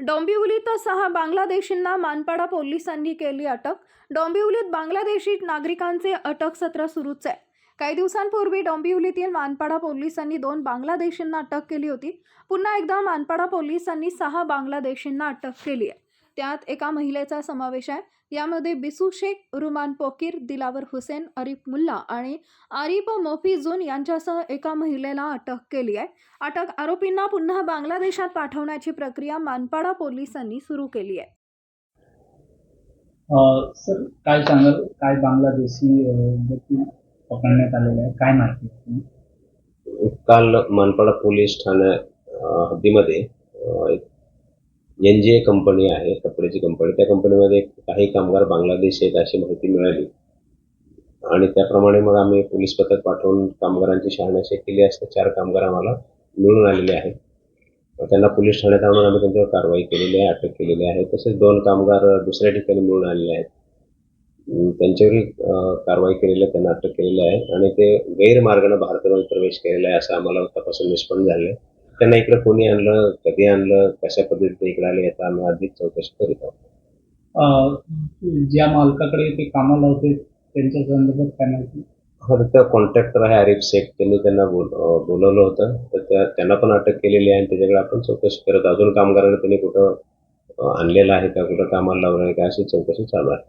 डोंबिवलीत सहा बांगलादेशींना मानपाडा पोलिसांनी केली अटक. डोंबिवलीत बांगलादेशी नागरिकांचे अटक सत्र सुरूच आहे. काही दिवसांपूर्वी डोंबिवलीतील मानपाडा पोलिसांनी दोन बांगलादेशींना अटक केली होती. पुन्हा एकदा मानपाडा पोलिसांनी सहा बांगलादेशींना अटक केली आहे. त्यात एका महिलेचा समावेश आहे. यामध्ये बिसू शेख रुमान पोकीर दिलावर हुसेन अरिफ मुल्ला आणि आरिफ मोफिजून यांच्यासह एका महिलेला अटक केली आहे. अटक आरोपींना पुन्हा बांगलादेशात पाठवण्याची प्रक्रिया मानपाडा पोलिसांनी सुरू केली आहे. अ, सर काय सांगाल? काय बांगलादेशी पकडण्यात आलेले आहे? काय माहिती? काल मानपाडा पोलीस ठाण्या हद्दीमध्ये एक एन जी ए कंपनी आहे कपड्याची कंपनी. त्या कंपनीमध्ये काही कामगार बांगलादेश आहेत अशी माहिती मिळाली. आणि त्याप्रमाणे मग आम्ही पोलीस पथक पाठवून कामगारांची शहाणाशी केली असता चार कामगार आम्हाला मिळून आलेले आहेत. त्यांना पोलीस ठाण्यात आणून आम्ही त्यांच्यावर कारवाई केलेली आहे अटक केलेली आहे. तसेच दोन कामगार दुसऱ्या ठिकाणी मिळून आलेले आहेत. त्यांच्यावरही कारवाई केलेली आहे त्यांना अटक केलेली आहे. आणि ते गैरमार्गाने भारतामध्ये प्रवेश केलेला आहे असं आम्हाला तपासून निष्पन्न झालं आहे त्यांना इकडे कोणी आणलं कधी आणलं कशा पद्धतीने इकडे आले याचा आम्ही अधिक चौकशी करीत आहोत. ज्या मालकाकडे ते कामाला होते त्यांच्या संदर्भात काय माहिती? हा तर कॉन्ट्रॅक्टर आहे आरिफ शेख. त्यांनी त्यांना बोल बोलवलं होतं. तर त्या त्यांना पण अटक केलेली आहे आणि त्याच्याकडे आपण चौकशी करत अजून कामगारांना त्यांनी कुठं आणलेलं आहे का कुठं कामाला लावलं आहे का अशी चौकशी चालू आहे.